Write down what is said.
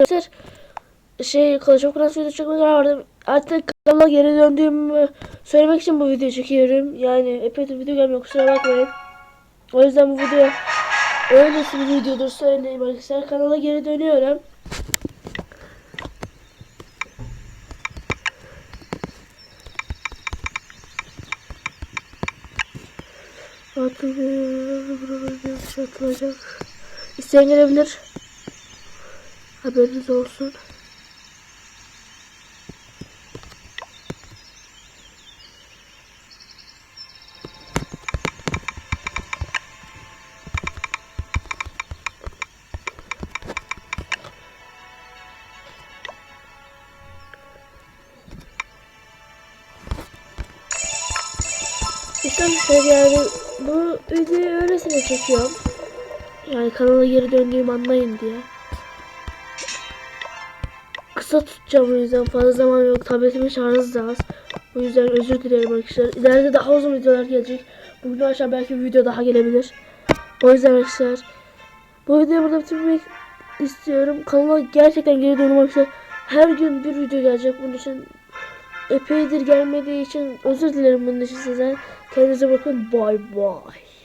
Arkadaşlar şey Clash of Clans karar verdim. Artık kanala geri döndüğümü söylemek için bu videoyu çekiyorum. Yani epeydir video gelmiyor kusura bakmayın. O yüzden bu video öylesi bir videodur söyleyeyim arkadaşlar. Kanala geri dönüyorum. Atılacak, atılacak. İsteyen gelebilir. Haberiniz olsun. İşte yani bu videoyu öylesine çekiyorum. Yani kanala geri döndüğümü anlayın diye. Kısa tutacağım o yüzden fazla zaman yok. Tabletimin şarjı da az. O yüzden özür dilerim arkadaşlar. İleride daha uzun videolar gelecek. Bugün aşağı belki bir video daha gelebilir. O yüzden arkadaşlar bu videoyu burada bitirmek istiyorum. Kanala gerçekten geri dönüyorum arkadaşlar. Her gün bir video gelecek. Bunun için epeydir gelmediği için özür dilerim bunun için size. Kendinize bakın. Bye bye.